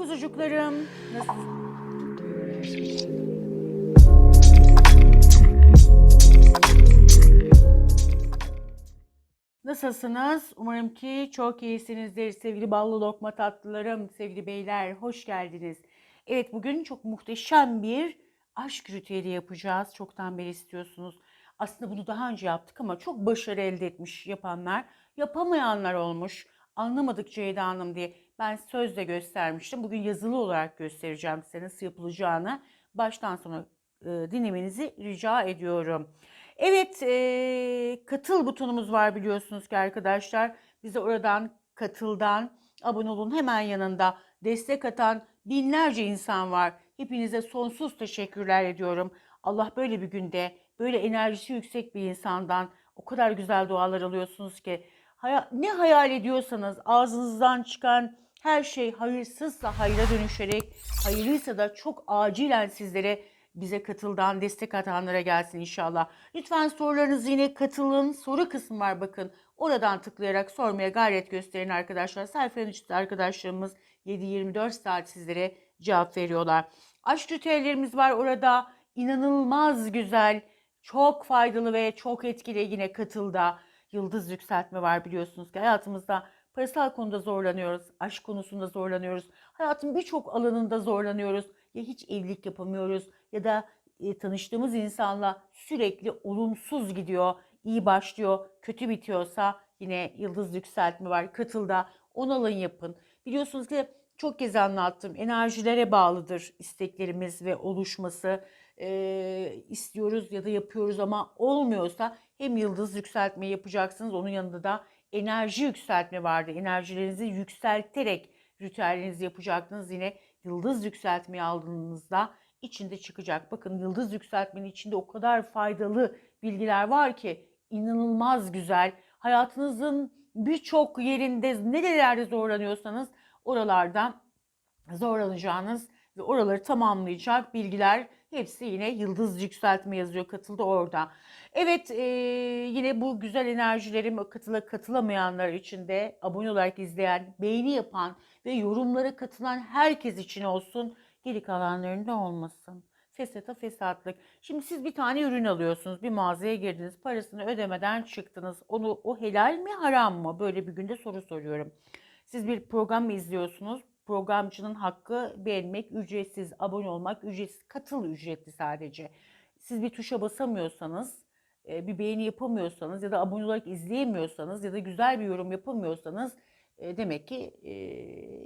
kuzucuklarım. Nasıl? Nasılsınız? Umarım ki çok iyisinizdir sevgili ballı lokma tatlılarım, sevgili beyler hoş geldiniz. Evet bugün çok muhteşem bir aşk ritüeli yapacağız. Çoktan beri istiyorsunuz. Aslında bunu daha önce yaptık ama çok başarı elde etmiş yapanlar, yapamayanlar olmuş. Anlamadık Ceyda Hanım diye ben sözle göstermiştim. Bugün yazılı olarak göstereceğim size nasıl yapılacağını. Baştan sona e, dinlemenizi rica ediyorum. Evet, e, katıl butonumuz var biliyorsunuz ki arkadaşlar. Bize oradan katıldan abone olun. Hemen yanında destek atan binlerce insan var. Hepinize sonsuz teşekkürler ediyorum. Allah böyle bir günde böyle enerjisi yüksek bir insandan o kadar güzel dualar alıyorsunuz ki ne hayal ediyorsanız ağzınızdan çıkan her şey hayırsızsa hayra dönüşerek, hayırlıysa da çok acilen sizlere bize katıldan destek atanlara gelsin inşallah. Lütfen sorularınızı yine katılın. Soru kısmı var bakın. Oradan tıklayarak sormaya gayret gösterin arkadaşlar. Sayfanın üstünde arkadaşlarımız 7-24 saat sizlere cevap veriyorlar. Aşk ritüellerimiz var orada. İnanılmaz güzel, çok faydalı ve çok etkili yine katılda. Yıldız yükseltme var biliyorsunuz ki hayatımızda parasal konuda zorlanıyoruz, aşk konusunda zorlanıyoruz. Hayatın birçok alanında zorlanıyoruz. Ya hiç evlilik yapamıyoruz ya da e, tanıştığımız insanla sürekli olumsuz gidiyor, iyi başlıyor, kötü bitiyorsa yine yıldız yükseltme var. Katılda on alın yapın. Biliyorsunuz ki çok kez anlattım. Enerjilere bağlıdır isteklerimiz ve oluşması. Ee, istiyoruz ya da yapıyoruz ama olmuyorsa hem yıldız yükseltme yapacaksınız. Onun yanında da enerji yükseltme vardı. Enerjilerinizi yükselterek ritüellerinizi yapacaktınız. Yine yıldız yükseltmeyi aldığınızda içinde çıkacak. Bakın yıldız yükseltmenin içinde o kadar faydalı bilgiler var ki inanılmaz güzel. Hayatınızın birçok yerinde nerelerde zorlanıyorsanız oralardan zorlanacağınız ve oraları tamamlayacak bilgiler hepsi yine yıldız yükseltme yazıyor katıldı orada. Evet e, yine bu güzel enerjilerim katıla katılamayanlar için de abone olarak izleyen, beğeni yapan ve yorumlara katılan herkes için olsun. Geri kalanlarında olmasın. Fesata fesatlık. Şimdi siz bir tane ürün alıyorsunuz. Bir mağazaya girdiniz. Parasını ödemeden çıktınız. Onu o helal mi haram mı? Böyle bir günde soru soruyorum. Siz bir program mı izliyorsunuz? Programcının hakkı beğenmek ücretsiz, abone olmak ücretsiz, katıl ücretli sadece. Siz bir tuşa basamıyorsanız, e, bir beğeni yapamıyorsanız ya da abone olarak izleyemiyorsanız ya da güzel bir yorum yapamıyorsanız e, demek ki e,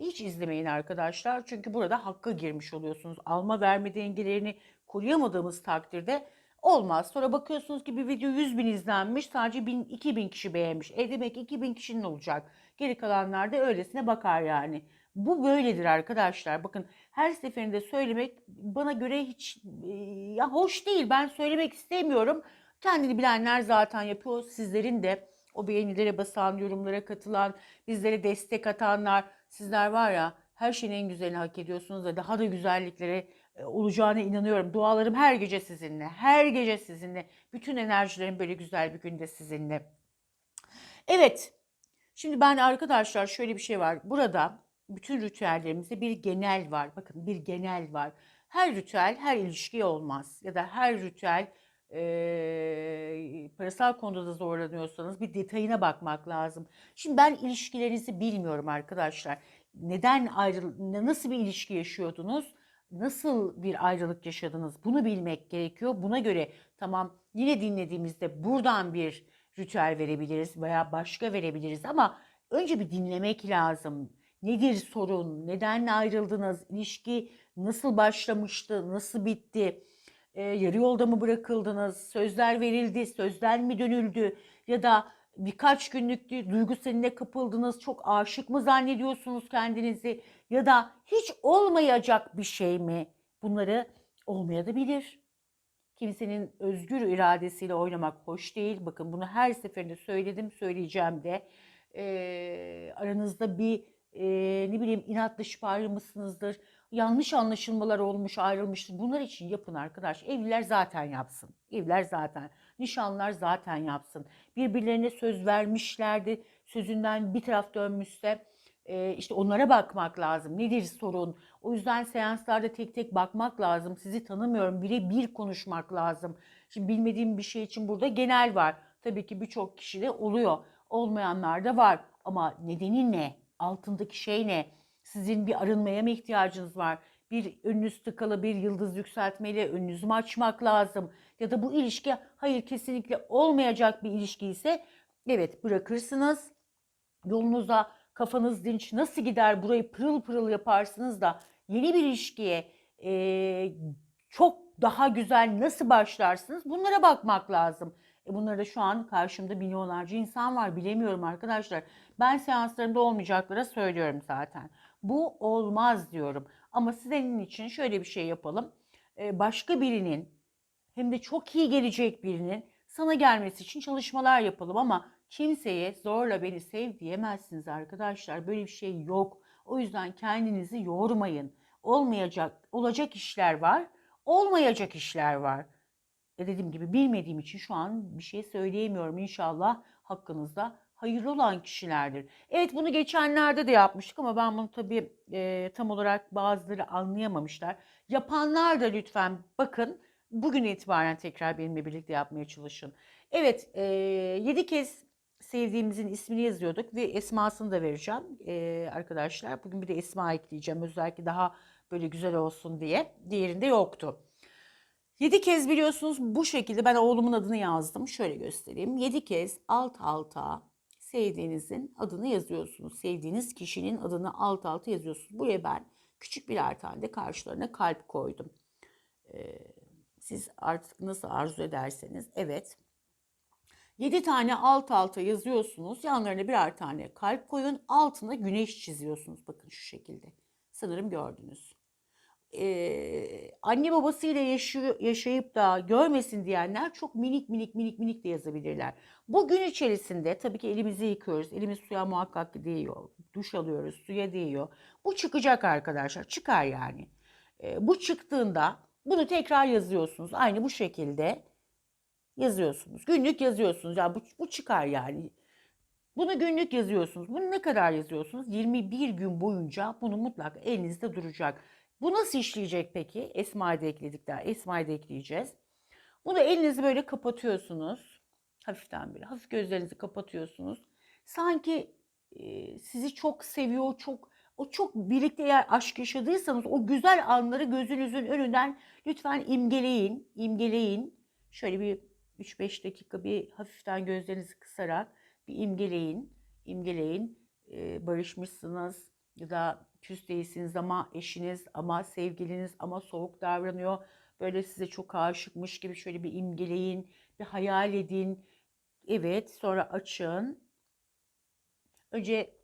hiç izlemeyin arkadaşlar. Çünkü burada hakka girmiş oluyorsunuz. Alma verme dengelerini koruyamadığımız takdirde olmaz. Sonra bakıyorsunuz ki bir video 100 bin izlenmiş sadece 1000, 2000 kişi beğenmiş. E demek ki 2000 kişinin olacak. Geri kalanlar da öylesine bakar yani. Bu böyledir arkadaşlar. Bakın her seferinde söylemek bana göre hiç e, ya hoş değil. Ben söylemek istemiyorum. Kendini bilenler zaten yapıyor. Sizlerin de o beğenilere basan, yorumlara katılan, bizlere destek atanlar, sizler var ya her şeyin en güzelini hak ediyorsunuz ve daha da güzelliklere e, olacağına inanıyorum. Dualarım her gece sizinle, her gece sizinle. Bütün enerjilerim böyle güzel bir günde sizinle. Evet, şimdi ben arkadaşlar şöyle bir şey var. Burada bütün ritüellerimizde bir genel var. Bakın bir genel var. Her ritüel her ilişkiye olmaz ya da her ritüel e, parasal konuda da zorlanıyorsanız bir detayına bakmak lazım. Şimdi ben ilişkilerinizi bilmiyorum arkadaşlar. Neden ayrıl nasıl bir ilişki yaşıyordunuz? Nasıl bir ayrılık yaşadınız? Bunu bilmek gerekiyor. Buna göre tamam yine dinlediğimizde buradan bir ritüel verebiliriz veya başka verebiliriz ama önce bir dinlemek lazım. Nedir sorun? Neden ayrıldınız? İlişki nasıl başlamıştı? Nasıl bitti? e, yarı yolda mı bırakıldınız, sözler verildi, sözden mi dönüldü ya da birkaç günlük duygu seninle kapıldınız, çok aşık mı zannediyorsunuz kendinizi ya da hiç olmayacak bir şey mi? Bunları olmayabilir. Kimsenin özgür iradesiyle oynamak hoş değil. Bakın bunu her seferinde söyledim, söyleyeceğim de. E, aranızda bir e, ne bileyim inat dışı ayrılmışsınızdır yanlış anlaşılmalar olmuş, ayrılmıştır. Bunlar için yapın arkadaş. Evliler zaten yapsın. Evliler zaten. Nişanlar zaten yapsın. Birbirlerine söz vermişlerdi. Sözünden bir taraf dönmüşse Ee, işte onlara bakmak lazım. Nedir sorun? O yüzden seanslarda tek tek bakmak lazım. Sizi tanımıyorum. Birebir konuşmak lazım. Şimdi bilmediğim bir şey için burada genel var. Tabii ki birçok kişide oluyor. Olmayanlar da var. Ama nedeni ne? Altındaki şey ne? Sizin bir arınmaya mı ihtiyacınız var? Bir önünüz tıkalı bir yıldız yükseltmeyle önünüzü mü açmak lazım? Ya da bu ilişki hayır kesinlikle olmayacak bir ilişki ise evet bırakırsınız. Yolunuza kafanız dinç nasıl gider burayı pırıl pırıl yaparsınız da yeni bir ilişkiye eee, çok daha güzel nasıl başlarsınız? Bunlara bakmak lazım. E bunları da şu an karşımda milyonlarca insan var. Bilemiyorum arkadaşlar. Ben seanslarımda olmayacaklara söylüyorum zaten. Bu olmaz diyorum. Ama sizin için şöyle bir şey yapalım. E, başka birinin hem de çok iyi gelecek birinin sana gelmesi için çalışmalar yapalım ama kimseye zorla beni sev diyemezsiniz arkadaşlar. Böyle bir şey yok. O yüzden kendinizi yormayın. Olmayacak, olacak işler var, olmayacak işler var. E dediğim gibi bilmediğim için şu an bir şey söyleyemiyorum. İnşallah hakkınızda hayırlı olan kişilerdir. Evet bunu geçenlerde de yapmıştık ama ben bunu tabii e, tam olarak bazıları anlayamamışlar. Yapanlar da lütfen bakın bugün itibaren tekrar benimle birlikte yapmaya çalışın. Evet e, 7 kez sevdiğimizin ismini yazıyorduk ve esmasını da vereceğim e, arkadaşlar. Bugün bir de esma ekleyeceğim özellikle daha böyle güzel olsun diye. Diğerinde yoktu. 7 kez biliyorsunuz bu şekilde ben oğlumun adını yazdım. Şöyle göstereyim. 7 kez alt alta sevdiğinizin adını yazıyorsunuz. Sevdiğiniz kişinin adını alt alta yazıyorsunuz. Buraya ben küçük birer tane de karşılarına kalp koydum. Ee, siz artık nasıl arzu ederseniz. Evet. 7 tane alt alta yazıyorsunuz. Yanlarına birer tane kalp koyun. Altına güneş çiziyorsunuz. Bakın şu şekilde. Sanırım gördünüz e, anne babasıyla yaşıyor, yaşayıp da görmesin diyenler çok minik minik minik minik de yazabilirler. Bu gün içerisinde tabii ki elimizi yıkıyoruz. Elimiz suya muhakkak değiyor. Duş alıyoruz, suya değiyor. Bu çıkacak arkadaşlar. Çıkar yani. E, bu çıktığında bunu tekrar yazıyorsunuz. Aynı bu şekilde yazıyorsunuz. Günlük yazıyorsunuz. Yani bu, bu çıkar yani. Bunu günlük yazıyorsunuz. Bunu ne kadar yazıyorsunuz? 21 gün boyunca bunu mutlaka elinizde duracak. Bu nasıl işleyecek peki? Esma'yı da ekledik daha. Esma'yı da ekleyeceğiz. Bunu elinizi böyle kapatıyorsunuz. Hafiften böyle. Hafif gözlerinizi kapatıyorsunuz. Sanki e, sizi çok seviyor, çok o çok birlikte eğer aşk yaşadıysanız o güzel anları gözünüzün önünden lütfen imgeleyin, imgeleyin. Şöyle bir 3-5 dakika bir hafiften gözlerinizi kısarak bir imgeleyin, imgeleyin. Ee, barışmışsınız ya da küs değilsiniz ama eşiniz ama sevgiliniz ama soğuk davranıyor. Böyle size çok aşıkmış gibi şöyle bir imgeleyin, bir hayal edin. Evet, sonra açın. Önce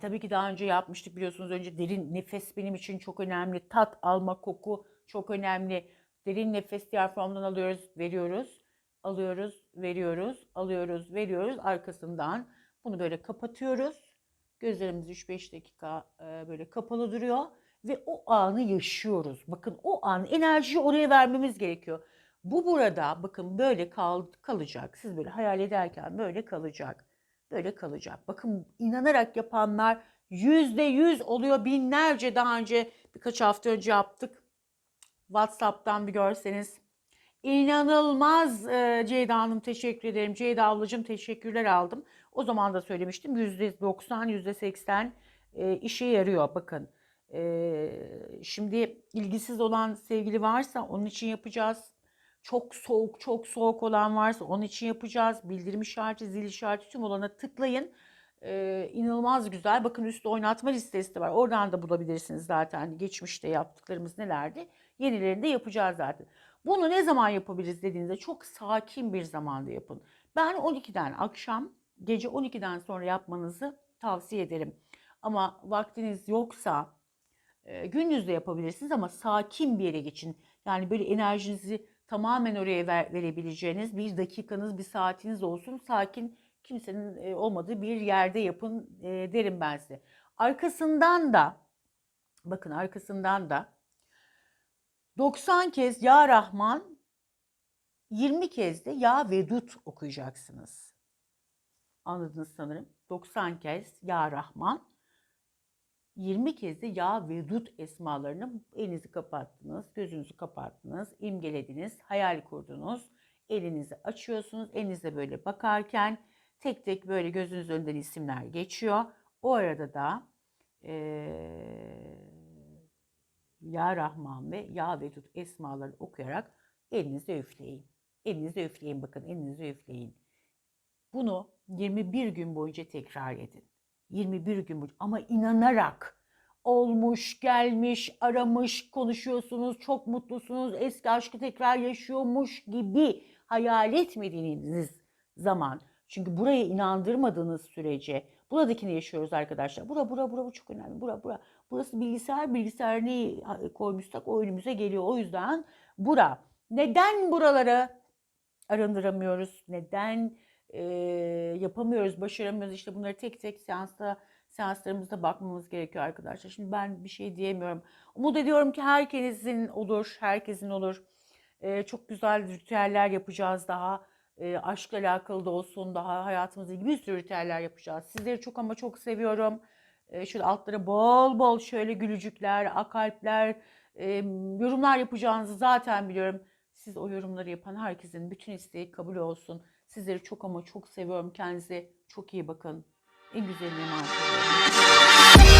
tabii ki daha önce yapmıştık biliyorsunuz. Önce derin nefes benim için çok önemli. Tat alma, koku çok önemli. Derin nefes diyaframdan alıyoruz, veriyoruz. Alıyoruz, veriyoruz, alıyoruz, veriyoruz. Arkasından bunu böyle kapatıyoruz Gözlerimiz 3-5 dakika böyle kapalı duruyor ve o anı yaşıyoruz. Bakın o an enerjiyi oraya vermemiz gerekiyor. Bu burada bakın böyle kal, kalacak. Siz böyle hayal ederken böyle kalacak. Böyle kalacak. Bakın inanarak yapanlar yüzde yüz oluyor. Binlerce daha önce birkaç hafta önce yaptık. WhatsApp'tan bir görseniz. İnanılmaz Ceyda Hanım teşekkür ederim. Ceyda ablacığım teşekkürler aldım. O zaman da söylemiştim %90, %80 e, işe yarıyor bakın. E, şimdi ilgisiz olan sevgili varsa onun için yapacağız. Çok soğuk, çok soğuk olan varsa onun için yapacağız. Bildirim işareti, zil işareti tüm olana tıklayın. Ee, inanılmaz güzel. Bakın üstte oynatma listesi de var. Oradan da bulabilirsiniz zaten. Geçmişte yaptıklarımız nelerdi. Yenilerini de yapacağız zaten. Bunu ne zaman yapabiliriz dediğinizde çok sakin bir zamanda yapın. Ben 12'den akşam gece 12'den sonra yapmanızı tavsiye ederim. Ama vaktiniz yoksa e, gündüz de yapabilirsiniz ama sakin bir yere geçin. Yani böyle enerjinizi tamamen oraya ver, verebileceğiniz bir dakikanız, bir saatiniz olsun. Sakin, kimsenin e, olmadığı bir yerde yapın e, derim ben size. Arkasından da, bakın arkasından da 90 kez Ya Rahman, 20 kez de Ya Vedut okuyacaksınız. Anladınız sanırım. 90 kez Ya Rahman, 20 kez de yağ ve dut esmalarını elinizi kapattınız, gözünüzü kapattınız, imgelediniz, hayal kurdunuz. Elinizi açıyorsunuz. Elinizde böyle bakarken tek tek böyle gözünüz önünden isimler geçiyor. O arada da eee Ya Rahman ve Ya Vedud esmalarını okuyarak elinize üfleyin. Elinize üfleyin bakın elinize üfleyin. Bunu 21 gün boyunca tekrar edin. 21 gün boyunca ama inanarak olmuş, gelmiş, aramış, konuşuyorsunuz, çok mutlusunuz, eski aşkı tekrar yaşıyormuş gibi hayal etmediğiniz zaman. Çünkü buraya inandırmadığınız sürece buradakini yaşıyoruz arkadaşlar. Bura bura bura bu çok önemli. Bura bura. Burası bilgisayar bilgisayar neyi koymuşsak o önümüze geliyor. O yüzden bura. Neden buraları arındıramıyoruz? Neden e, yapamıyoruz, başaramıyoruz? İşte bunları tek tek seansta seanslarımızda bakmamız gerekiyor arkadaşlar. Şimdi ben bir şey diyemiyorum. Umut ediyorum ki herkesin olur, herkesin olur. E, çok güzel ritüeller yapacağız daha. E, aşkla alakalı da olsun daha hayatımızda ilgili bir sürü ritüeller yapacağız. Sizleri çok ama çok seviyorum. E, şöyle altlara bol bol şöyle gülücükler, akalpler, e, yorumlar yapacağınızı zaten biliyorum. Siz o yorumları yapan herkesin bütün isteği kabul olsun. Sizleri çok ama çok seviyorum. Kendinize çok iyi bakın. En güzeline emanet.